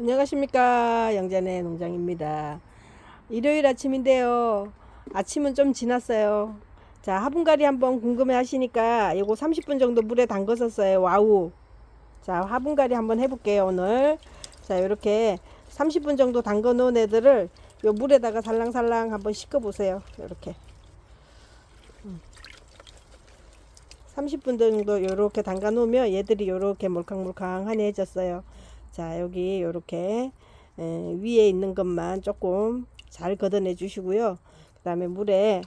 안녕하십니까 영전의 농장입니다. 일요일 아침인데요. 아침은 좀 지났어요. 자 화분갈이 한번 궁금해 하시니까 이거 30분 정도 물에 담갔었어요. 와우. 자 화분갈이 한번 해볼게요 오늘. 자 이렇게 30분 정도 담궈 놓은 애들을 요 물에다가 살랑살랑 한번 씻어 보세요. 이렇게. 30분 정도 이렇게 담가 놓으면 얘들이 이렇게 몰캉몰캉하해졌어요. 자 여기 이렇게 위에 있는 것만 조금 잘 걷어내 주시고요. 그 다음에 물에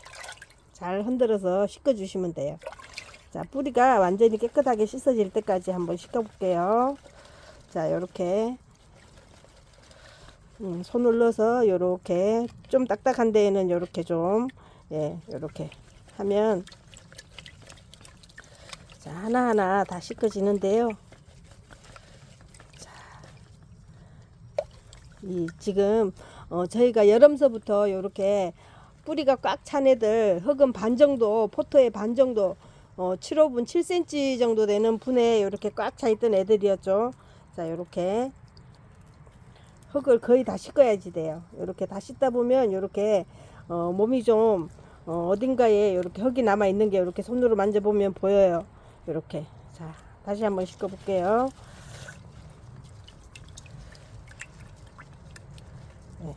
잘 흔들어서 씻어 주시면 돼요. 자 뿌리가 완전히 깨끗하게 씻어질 때까지 한번 씻어 볼게요. 자 이렇게 음, 손을 넣어서 이렇게 좀 딱딱한 데에는 이렇게 좀 예, 이렇게 하면 자, 하나하나 다 씻어지는데요. 이 지금 어, 저희가 여름서부터 이렇게 뿌리가 꽉 찬 애들 흙은 반 정도 포토의 반 정도 어, 7호분 7cm 정도 되는 분에 이렇게 꽉 차 있던 애들이었죠. 자, 이렇게 흙을 거의 다 씻어야지 돼요. 이렇게 다 씻다 보면 이렇게 어, 몸이 좀 어, 어딘가에 이렇게 흙이 남아 있는 게 이렇게 손으로 만져보면 보여요. 이렇게 자 다시 한번 씻어 볼게요 네,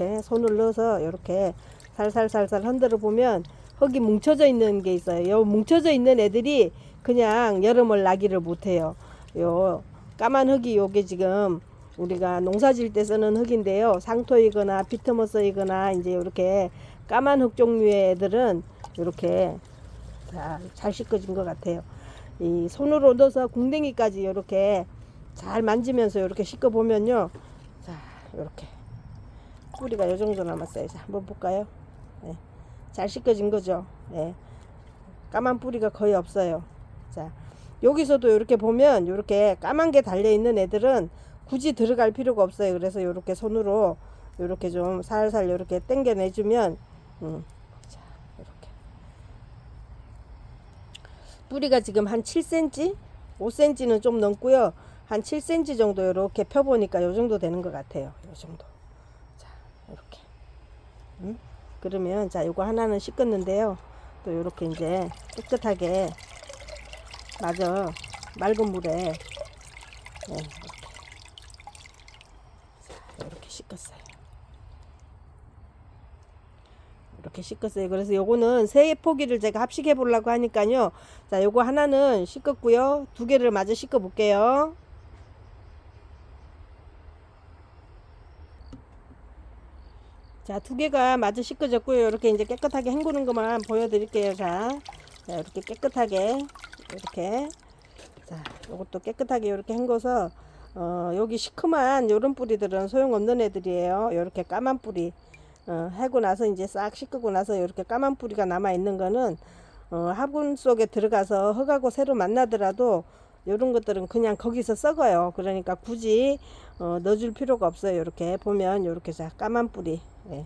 이렇게 손을 넣어서 이렇게 살살살살 흔들어 보면 흙이 뭉쳐져 있는 게 있어요 요 뭉쳐져 있는 애들이 그냥 여름을 나기를 못해요 요 까만 흙이 요게 지금 우리가 농사 지을 때 쓰는 흙인데요 상토이거나 비트머스이거나 이제 이렇게 까만 흙 종류의 애들은 이렇게 자, 잘 씻겨진 것 같아요. 이 손으로 넣어서 궁뎅이까지 이렇게 잘 만지면서 이렇게 씻어 보면요. 자, 이렇게 뿌리가 이 정도 남았어요. 자, 한번 볼까요? 네. 잘 씻겨진 거죠. 네. 까만 뿌리가 거의 없어요. 자, 여기서도 이렇게 보면 이렇게 까만 게 달려 있는 애들은 굳이 들어갈 필요가 없어요. 그래서 이렇게 손으로 이렇게 좀 살살 이렇게 당겨 내주면 음, 자, 이렇게 뿌리가 지금 한 7cm, 5cm는 좀 넘고요. 한 7cm 정도 이렇게 펴보니까 요 정도 되는 것 같아요. 요 정도. 그러면 자, 요거 하나는 씻었는데요. 또 이렇게 이제 깨끗하게 마저 맑은 물에 네, 이렇게. 자, 이렇게 씻었어요. 이렇게 씻었어요. 그래서 요거는 세 포기를 제가 합식해 보려고 하니까요. 자, 요거 하나는 씻었고요. 두 개를 마저 씻어 볼게요. 자, 두 개가 마저 씻어졌고요. 이렇게 이제 깨끗하게 헹구는 것만 보여드릴게요. 자, 자 이렇게 깨끗하게 이렇게 자, 요것도 깨끗하게 이렇게 헹궈서 어, 여기 시큼한 요런 뿌리들은 소용없는 애들이에요. 이렇게 까만 뿌리. 어, 해고 나서 이제 싹 씻고 나서 이렇게 까만 뿌리가 남아 있는 거는 어, 화분 속에 들어가서 흙하고 새로 만나더라도 이런 것들은 그냥 거기서 썩어요. 그러니까 굳이 어, 넣어줄 필요가 없어요. 이렇게 보면 이렇게 자 까만 뿌리 예.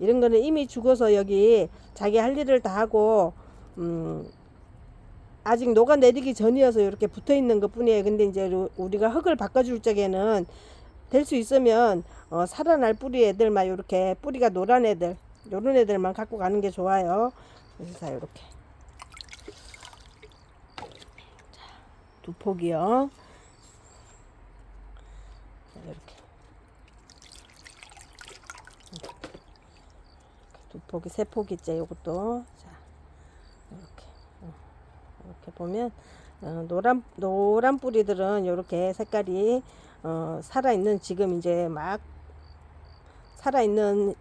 이런 거는 이미 죽어서 여기 자기 할 일을 다 하고 음, 아직 녹아내리기 전이어서 이렇게 붙어 있는 것 뿐이에요. 근데 이제 우리가 흙을 바꿔줄 적에는 될 수 있으면 어, 살아날 뿌리 애들만 이렇게 뿌리가 노란 애들 요런 애들만 갖고 가는 게 좋아요. 그래서 자 이렇게 자, 두 폭이요. 자, 이렇게 두 폭이 세 폭이째 요것도 자 이렇게 어, 이렇게 보면 어, 노란 노란 뿌리들은 이렇게 색깔이 어, 살아있는 지금 이제 막 살아있는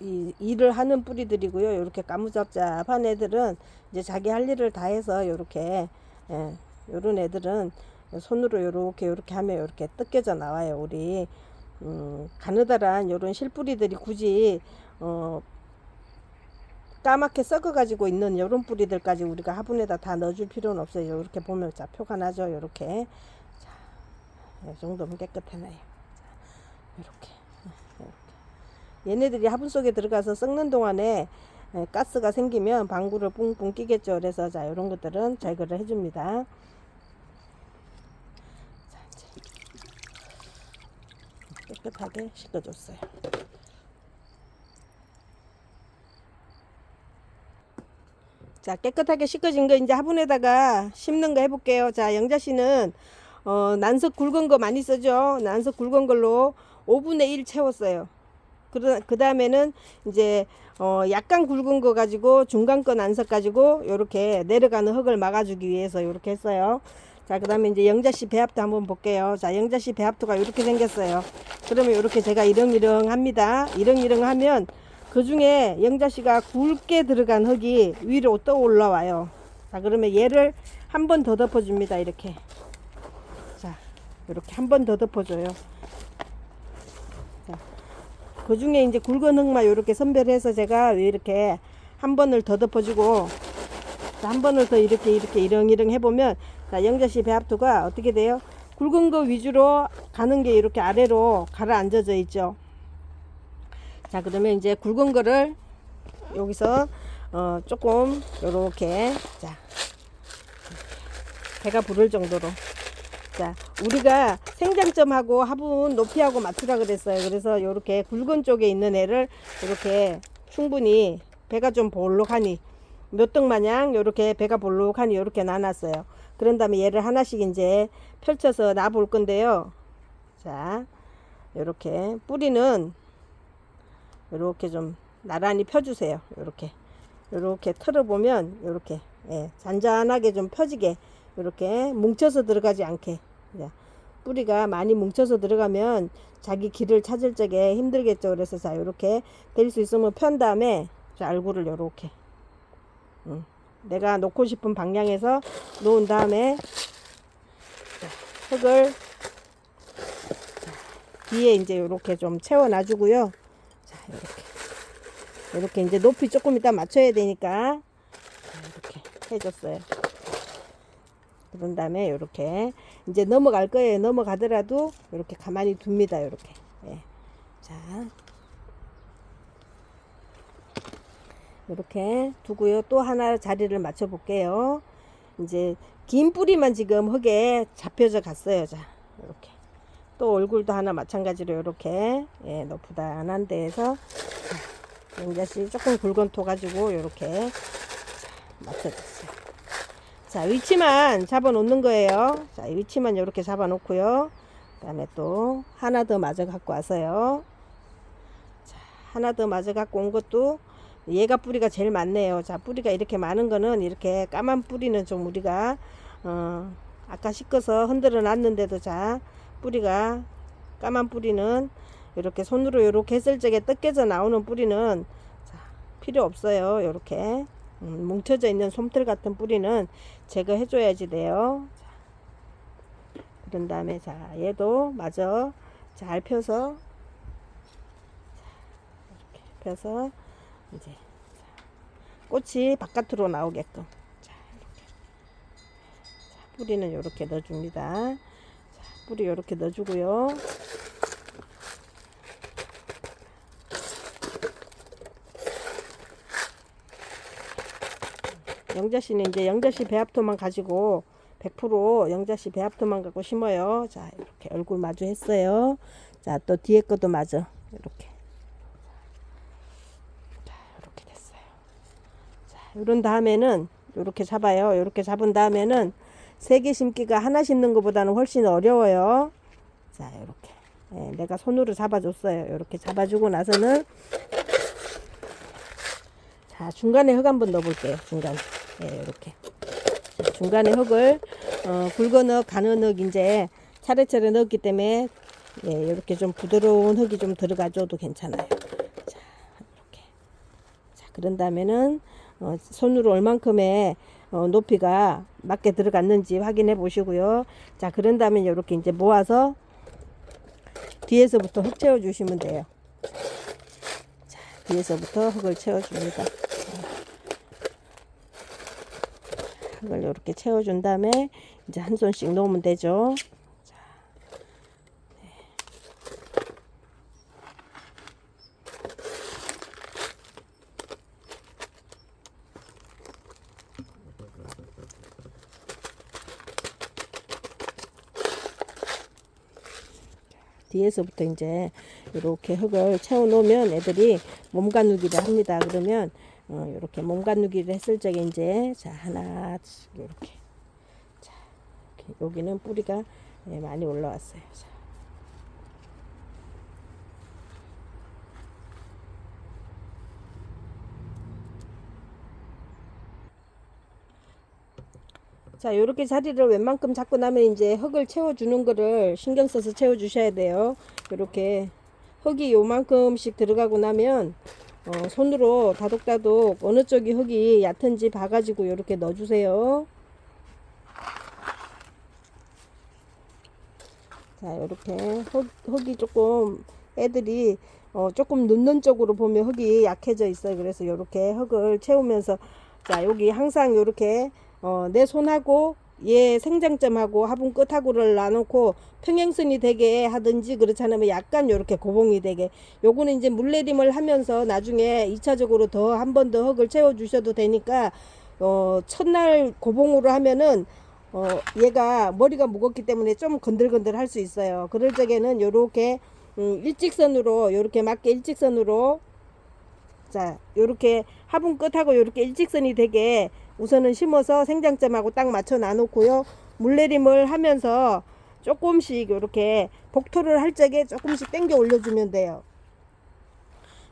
이 일을 하는 뿌리들이고요. 이렇게 까무잡잡한 애들은 이제 자기 할 일을 다 해서 이렇게 예, 요런 애들은 손으로 요렇게 요렇게 하면 요렇게 뜯겨져 나와요. 우리 음, 가느다란 요런 실뿌리들이 굳이 어, 까맣게 썩어 가지고 있는 요런 뿌리들까지 우리가 화분에다 다 넣어줄 필요는 없어요. 이렇게 보면 자 표가 나죠. 요렇게 이 정도면 깨끗해나요. 이렇게, 이렇게. 얘네들이 화분 속에 들어가서 썩는 동안에 가스가 생기면 방구를 뿡뿡 끼겠죠. 그래서 자 이런 것들은 제거를 해줍니다. 자. 깨끗하게 씻어줬어요. 자 깨끗하게 씻어진 거 이제 화분에다가 심는 거 해볼게요. 자 영자 씨는 어, 난석 굵은 거 많이 쓰죠. 난석 굵은 걸로 5분의 1 채웠어요. 그, 그 다음에는 이제 어, 약간 굵은 거 가지고 중간 거 난석 가지고 요렇게 내려가는 흙을 막아주기 위해서 요렇게 했어요. 자, 그 다음에 이제 영자씨 배합도 한번 볼게요. 자, 영자씨 배합도가 이렇게 생겼어요. 그러면 이렇게 제가 이렁이렁 합니다. 이렁이렁 하면 그 중에 영자씨가 굵게 들어간 흙이 위로 떠 올라와요. 자, 그러면 얘를 한 번 더 덮어줍니다. 이렇게. 자, 이렇게 한 번 더 덮어줘요. 자, 그 중에 이제 굵은 흙만 이렇게 선별해서 제가 이렇게 한 번을 더 덮어주고 자, 한 번을 더 이렇게 이렇게 이렁이렁 해보면 자, 영자씨 배합도가 어떻게 돼요? 굵은 거 위주로 가는 게 이렇게 아래로 가라앉아져 있죠. 자, 그러면 이제 굵은 거를 여기서 어, 조금 요렇게 자 배가 부를 정도로 자 우리가 생장점하고 화분 높이하고 맞추라 그랬어요. 그래서 요렇게 굵은 쪽에 있는 애를 이렇게 충분히 배가 좀 볼록하니 몇 등 마냥 요렇게 배가 볼록하니 요렇게 나눴어요. 그런 다음에 얘를 하나씩 이제 펼쳐서 놔 볼 건데요. 자 요렇게 뿌리는 요렇게 좀 나란히 펴주세요. 요렇게 요렇게 털어보면 요렇게 예, 잔잔하게 좀 펴지게 요렇게 뭉쳐서 들어가지 않게 자, 뿌리가 많이 뭉쳐서 들어가면 자기 길을 찾을 적에 힘들겠죠. 그래서 자 요렇게 될 수 있으면 편 다음에 자 얼굴을 요렇게 음, 내가 놓고 싶은 방향에서 놓은 다음에 자, 흙을 자, 뒤에 이제 요렇게 좀 채워 놔주고요. 자 요렇게 이렇게 이제 높이 조금 이따 맞춰야 되니까 자, 이렇게 해줬어요. 그런 다음에 이렇게 이제 넘어갈 거예요. 넘어가더라도 이렇게 가만히 둡니다. 이렇게. 예. 자. 이렇게 두고요. 또 하나 자리를 맞춰 볼게요. 이제 긴 뿌리만 지금 흙에 잡혀져 갔어요. 자, 이렇게. 또 얼굴도 하나 마찬가지로 이렇게 예, 높다한 데에서 영자씨 조금 굵은 토 가지고 이렇게 맞춰줬어요. 자, 위치만 잡아 놓는 거예요. 자, 위치만 이렇게 잡아 놓고요. 그 다음에 또 하나 더 맞아 갖고 와서요. 자, 하나 더 맞아 갖고 온 것도 얘가 뿌리가 제일 많네요. 자, 뿌리가 이렇게 많은 거는 이렇게 까만 뿌리는 좀 우리가, 어, 아까 씻어서 흔들어 놨는데도 자, 뿌리가, 까만 뿌리는 이렇게 손으로 이렇게 했을 적에 뜯겨져 나오는 뿌리는 자, 필요 없어요. 이렇게. 음, 뭉쳐져 있는 솜털 같은 뿌리는 제거해 줘야지 돼요. 자, 그런 다음에 자 얘도 마저 잘 펴서 자, 이렇게 펴서 이제 자, 꽃이 바깥으로 나오게끔 자 이렇게 자, 뿌리는 이렇게 넣어줍니다. 자, 뿌리 이렇게 넣어주고요. 영자씨는 이제 영자씨 배합토만 가지고 100% 영자씨 배합토만 갖고 심어요. 자, 이렇게 얼굴 마주 했어요. 자, 또 뒤에 것도 마저 이렇게. 자, 이렇게 됐어요. 자, 이런 다음에는 이렇게 잡아요. 이렇게 잡은 다음에는 세 개 심기가 하나 심는 것보다는 훨씬 어려워요. 자, 이렇게. 예, 내가 손으로 잡아줬어요. 이렇게 잡아주고 나서는 자, 중간에 흙 한번 넣어볼게요. 중간에. 예, 이렇게. 자, 중간에 흙을, 어, 굵은 흙, 가는 흙, 이제 차례차례 넣었기 때문에, 예, 이렇게 좀 부드러운 흙이 좀 들어가줘도 괜찮아요. 자, 이렇게. 자, 그런 다음에는, 어, 손으로 얼만큼의 어, 높이가 맞게 들어갔는지 확인해 보시고요. 자, 그런 다음에 이렇게 이제 모아서 뒤에서부터 흙 채워 주시면 돼요. 자, 뒤에서부터 흙을 채워 줍니다. 흙을 이렇게 채워 준 다음에 이제 한 손씩 놓으면 되죠. 자, 네. 뒤에서부터 이제 이렇게 흙을 채워 놓으면 애들이 몸 가누기를 합니다. 그러면 어, 이렇게 몸 가누기를 했을 적에 이제 자 하나씩 이렇게 자 이렇게 여기는 뿌리가 예, 많이 올라왔어요. 자. 자, 이렇게 자리를 웬만큼 잡고 나면 이제 흙을 채워주는 거를 신경 써서 채워주셔야 돼요. 이렇게 흙이 요만큼씩 들어가고 나면 어, 손으로 다독다독 어느 쪽이 흙이 얕은지 봐가지고 이렇게 넣어주세요. 자, 이렇게 흙, 흙이 조금 애들이 어, 조금 눕는 쪽으로 보면 흙이 약해져 있어요. 그래서 이렇게 흙을 채우면서 자, 여기 항상 이렇게 어, 내 손하고 얘 생장점하고 화분 끝하고를 놔놓고 평행선이 되게 하든지 그렇지 않으면 약간 요렇게 고봉이 되게. 요거는 이제 물내림을 하면서 나중에 2차적으로 더 한 번 더 흙을 채워 주셔도 되니까 어 첫날 고봉으로 하면은 어 얘가 머리가 무겁기 때문에 좀 건들건들 할 수 있어요. 그럴 적에는 요렇게 음, 일직선으로 요렇게 맞게 일직선으로 자 요렇게 화분 끝하고 요렇게 일직선이 되게 우선은 심어서 생장점하고 딱 맞춰 놔놓고요. 물내림을 하면서 조금씩 이렇게 복토를 할 적에 조금씩 당겨 올려주면 돼요.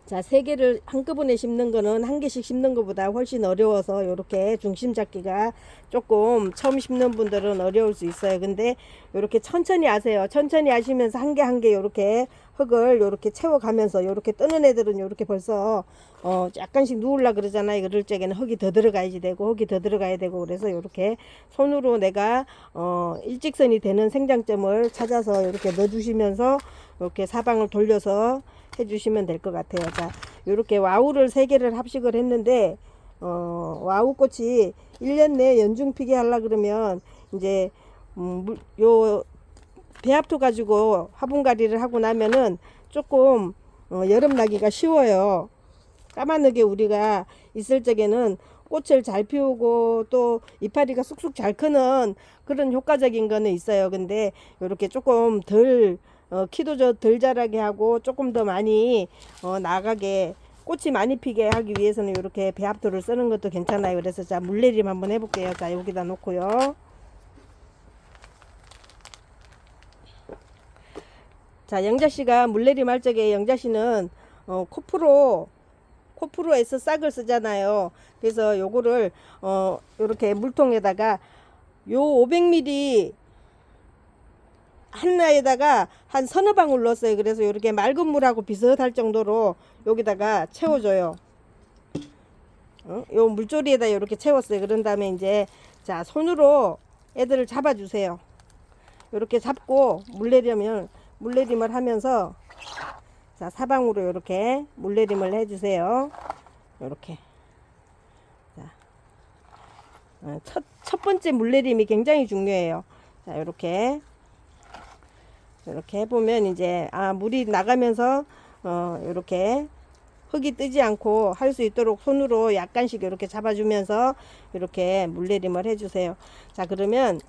자, 세 개를 한꺼번에 심는 거는 한 개씩 심는 것보다 훨씬 어려워서 이렇게 중심 잡기가 조금 처음 심는 분들은 어려울 수 있어요. 근데 이렇게 천천히 하세요. 천천히 하시면서 한 개 한 개 이렇게 흙을 이렇게 채워가면서 이렇게 뜨는 애들은 이렇게 벌써 어 약간씩 누울라 그러잖아요. 그럴 적에는 흙이 더 들어가야지 되고 흙이 더 들어가야 되고 그래서 이렇게 손으로 내가 어 일직선이 되는 생장점을 찾아서 이렇게 넣어주시면서 이렇게 사방을 돌려서 해주시면 될 것 같아요. 자, 이렇게 와우를 세 개를 합식을 했는데 어 와우 꽃이 1년 내에 연중 피게 하려 그러면 이제 음, 물- 요 배합토 가지고 화분갈이를 하고 나면은 조금 어, 여름 나기가 쉬워요. 까마득에 우리가 있을 적에는 꽃을 잘 피우고 또 이파리가 쑥쑥 잘 크는 그런 효과적인 거는 있어요. 근데 이렇게 조금 덜 어, 키도 저 덜 자라게 하고 조금 더 많이 어, 나가게 꽃이 많이 피게 하기 위해서는 이렇게 배합토를 쓰는 것도 괜찮아요. 그래서 자 물내림 한번 해볼게요. 자 여기다 놓고요. 자, 영자 씨가 물내림 할 적에 영자 씨는 어, 코프로 코프로에서 싹을 쓰잖아요. 그래서 요거를 어 요렇게 물통에다가 요 500ml 하나에다가 한 서너 방울 넣었어요. 그래서 요렇게 맑은 물하고 비슷할 정도로 여기다가 채워줘요. 어? 요 물조리에다 이렇게 채웠어요. 그런 다음에 이제 자 손으로 애들을 잡아주세요. 이렇게 잡고 물 내려면 물 내림을 하면서 자 사방으로 이렇게 물 내림을 해주세요. 이렇게 자, 어, 첫, 첫 번째 물내림이 굉장히 중요해요. 자 이렇게 이렇게 해보면 이제 아 물이 나가면서 어 이렇게 흙이 뜨지 않고 할 수 있도록 손으로 약간씩 이렇게 잡아주면서 이렇게 물내림을 해주세요. 자 그러면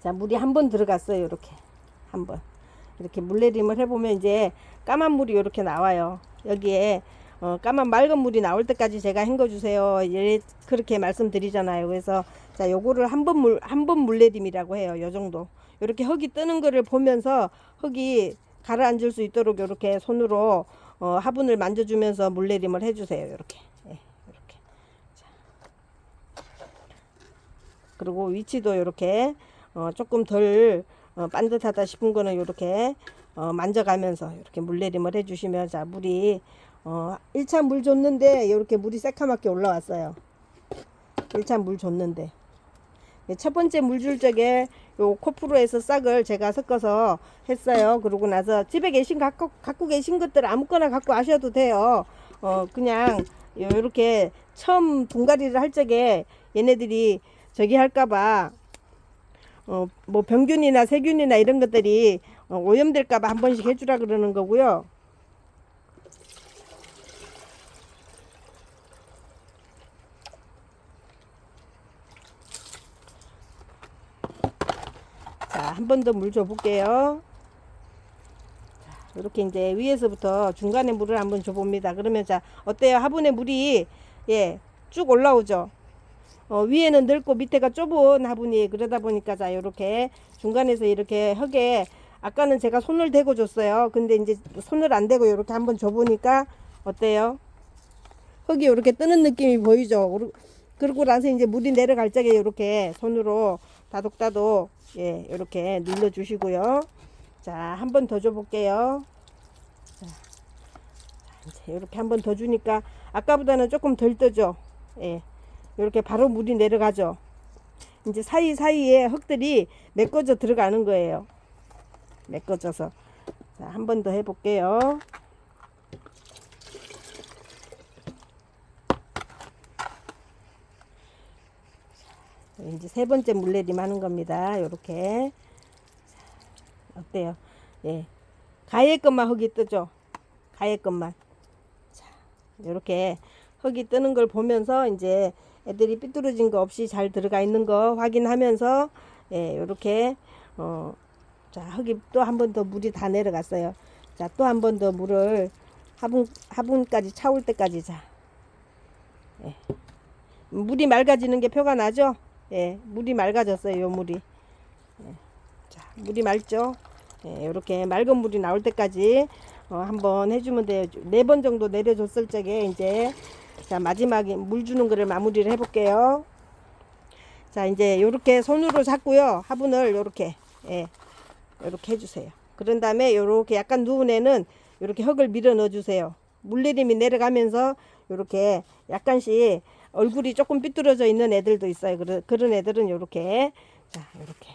자 물이 한 번 들어갔어요. 이렇게 한 번. 이렇게 물내림을 해보면 이제 까만 물이 이렇게 나와요. 여기에 어, 까만 맑은 물이 나올 때까지 제가 헹궈 주세요. 예, 그렇게 말씀드리잖아요. 그래서 자 요거를 한 번 물 한 번 물내림이라고 해요. 요 정도. 이렇게 흙이 뜨는 거를 보면서 흙이 가라앉을 수 있도록 이렇게 손으로 어, 화분을 만져주면서 물내림을 해주세요. 이렇게. 예, 이렇게. 자. 그리고 위치도 이렇게 어, 조금 덜 어, 반듯하다 싶은 거는 이렇게 어, 만져가면서 이렇게 물내림을 해주시면 자 물이 어, 1차 물 줬는데 이렇게 물이 새카맣게 올라왔어요. 1차 물 줬는데 예, 첫 번째 물 줄 적에 요 코프로에서 싹을 제가 섞어서 했어요. 그러고 나서 집에 계신 갖고 갖고 계신 것들 아무거나 갖고 하셔도 돼요. 어 그냥 요렇게 처음 분갈이를 할 적에 얘네들이 저기 할까봐 어 뭐 병균이나 세균이나 이런 것들이 어, 오염될까봐 한 번씩 해주라 그러는 거고요. 자, 한 번 더 물 줘볼게요. 이렇게 이제 위에서부터 중간에 물을 한번 줘봅니다. 그러면 자 어때요? 화분에 물이 예 쭉 올라오죠. 어, 위에는 넓고 밑에가 좁은 화분이 그러다 보니까 자 이렇게 중간에서 이렇게 흙에 아까는 제가 손을 대고 줬어요. 근데 이제 손을 안 대고 이렇게 한번 줘보니까 어때요? 흙이 이렇게 뜨는 느낌이 보이죠. 그러고 나서 이제 물이 내려갈 적에 이렇게 손으로 다독다독 예 이렇게 눌러 주시고요. 자 한 번 더 줘 볼게요. 자, 자, 이제 이렇게 한 번 더 주니까 아까보다는 조금 덜 뜨죠. 예 이렇게 바로 물이 내려가죠. 이제 사이 사이에 흙들이 메꿔져 들어가는 거예요. 메꿔져서 자 한 번 더 해볼게요. 이제 세 번째 물내림 하는 겁니다. 요렇게. 자, 어때요? 예. 가해 것만 흙이 뜨죠? 가해 것만. 자, 요렇게 흙이 뜨는 걸 보면서 이제 애들이 삐뚤어진 거 없이 잘 들어가 있는 거 확인하면서 예, 요렇게 어, 자, 흙이 또 한 번 더 물이 다 내려갔어요. 자, 또 한 번 더 물을 화분 화분까지 차올 때까지 자. 예. 물이 맑아지는 게 표가 나죠? 예, 물이 맑아졌어요. 요 물이. 예. 자, 물이 맑죠? 예, 이렇게 맑은 물이 나올 때까지 어, 한번 해주면 돼요. 네 번 정도 내려줬을 적에 이제 자 마지막에 물 주는 거를 마무리를 해볼게요. 자 이제 이렇게 손으로 잡고요. 화분을 이렇게 예, 이렇게 해주세요. 그런 다음에 이렇게 약간 누운 애는 이렇게 흙을 밀어 넣어주세요. 물내림이 내려가면서 이렇게 약간씩 얼굴이 조금 삐뚤어져 있는 애들도 있어요. 그런 그런 애들은 이렇게. 자 이렇게.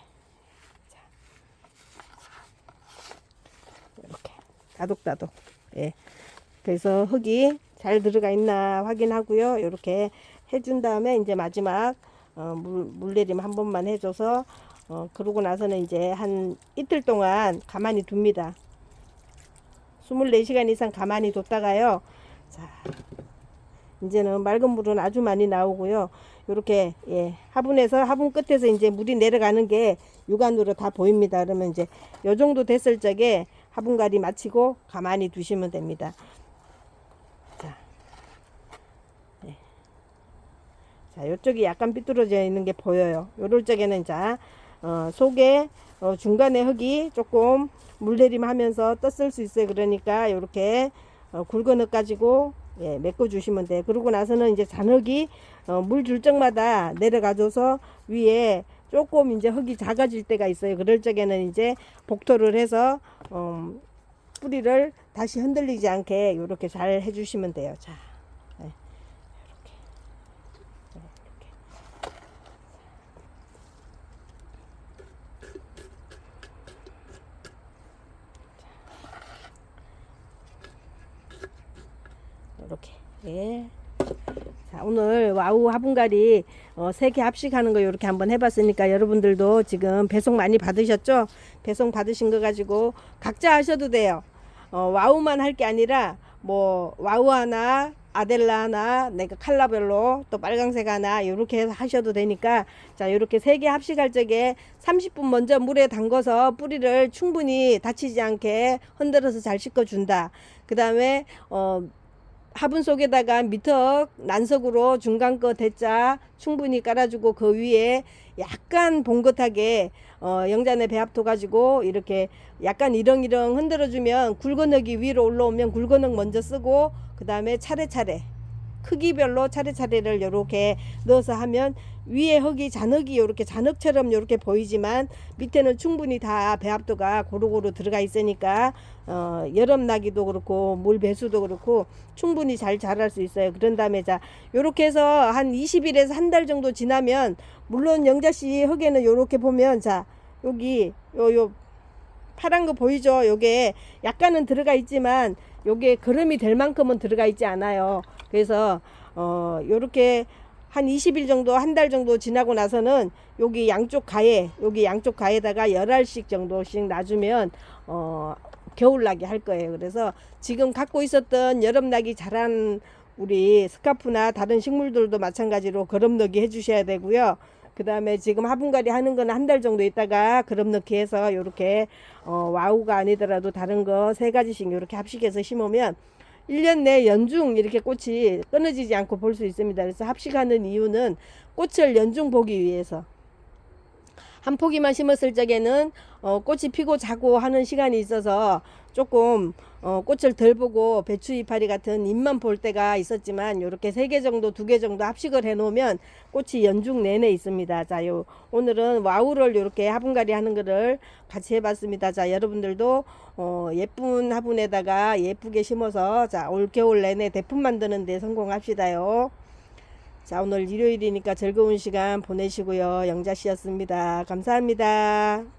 이렇게. 다독다독. 예. 그래서 흙이 잘 들어가 있나 확인하고요. 이렇게 해준 다음에 이제 마지막 어, 물, 물내림 한 번만 해줘서 어, 그러고 나서는 이제 한 이틀 동안 가만히 둡니다. 24시간 이상 가만히 뒀다가요. 자 이제는 맑은 물은 아주 많이 나오고요 이렇게 예 화분에서 화분 끝에서 이제 물이 내려가는 게 육안으로 다 보입니다 그러면 이제 요 정도 됐을 적에 화분갈이 마치고 가만히 두시면 됩니다. 자, 네. 자, 요쪽이 약간 삐뚤어져 있는 게 보여요. 요럴 적에는 자, 어, 속에 어, 중간에 흙이 조금 물내림 하면서 떴을 수 있어요. 그러니까 요렇게 어, 굵은 흙 가지고 예, 메꿔 주시면 돼요. 그러고 나서는 이제 잔흙이 어, 물 줄 적마다 내려가줘서 위에 조금 이제 흙이 작아질 때가 있어요. 그럴 적에는 이제 복토를 해서 음, 뿌리를 다시 흔들리지 않게 이렇게 잘 해주시면 돼요. 자, 네, 이렇게, 네, 이렇게. 이렇게. 예. 자, 오늘 와우 화분갈이 어, 세개 합식하는 거 이렇게 한번 해봤으니까 여러분들도 지금 배송 많이 받으셨죠? 배송 받으신 거 가지고 각자 하셔도 돼요. 어, 와우만 할 게 아니라 뭐 와우 하나, 아델라 하나, 내가 칼라별로 또 빨강색 하나 이렇게 하셔도 되니까 자 이렇게 세 개 합식할 적에 30분 먼저 물에 담궈서 뿌리를 충분히 다치지 않게 흔들어서 잘 씻어준다. 그 다음에 어 화분 속에다가 미터 난석으로 중간 거 대자 충분히 깔아주고 그 위에 약간 봉긋하게 어, 영잔의 배합토 가지고 이렇게 약간 이렁이렁 흔들어주면 굵은 흙이 위로 올라오면 굵은 흙 먼저 쓰고 그 다음에 차례차례 크기별로 차례차례를 이렇게 넣어서 하면 위에 흙이 잔흙이 이렇게 잔흙처럼 이렇게 보이지만 밑에는 충분히 다 배합도가 고루고루 들어가 있으니까 어, 여름 나기도 그렇고 물 배수도 그렇고 충분히 잘 자랄 수 있어요. 그런 다음에 자 요렇게 해서 한 20일에서 한 달 정도 지나면 물론 영자씨 흙에는 요렇게 보면 자 여기 요 요 파란 거 보이죠? 요게 약간은 들어가 있지만 요게 거름이 될 만큼은 들어가 있지 않아요. 그래서 어 요렇게 한 20일 정도 한 달 정도 지나고 나서는 여기 양쪽 가에 여기 양쪽 가에다가 열알씩 정도씩 놔주면 어 겨울나기 할 거예요. 그래서 지금 갖고 있었던 여름나기 자란 우리 스카프나 다른 식물들도 마찬가지로 거름넣기 해주셔야 되고요. 그 다음에 지금 화분갈이 하는 건 한 달 정도 있다가 그럼 넣기 해서 요렇게 어, 와우가 아니더라도 다른 거 세 가지씩 요렇게 합식해서 심으면 1년 내 연중 이렇게 꽃이 끊어지지 않고 볼 수 있습니다. 그래서 합식하는 이유는 꽃을 연중 보기 위해서. 한 포기만 심었을 적에는 어, 꽃이 피고 자고 하는 시간이 있어서 조금 어, 꽃을 덜 보고 배추 이파리 같은 잎만 볼 때가 있었지만 이렇게 세 개 정도 두 개 정도 합식을 해 놓으면 꽃이 연중 내내 있습니다. 자, 요 오늘은 와우를 이렇게 화분갈이 하는 거를 같이 해 봤습니다. 자, 여러분들도 어, 예쁜 화분에다가 예쁘게 심어서 자, 올 겨울 내내 대품 만드는 데 성공합시다요. 자, 오늘 일요일이니까 즐거운 시간 보내시고요. 영자 씨였습니다. 감사합니다.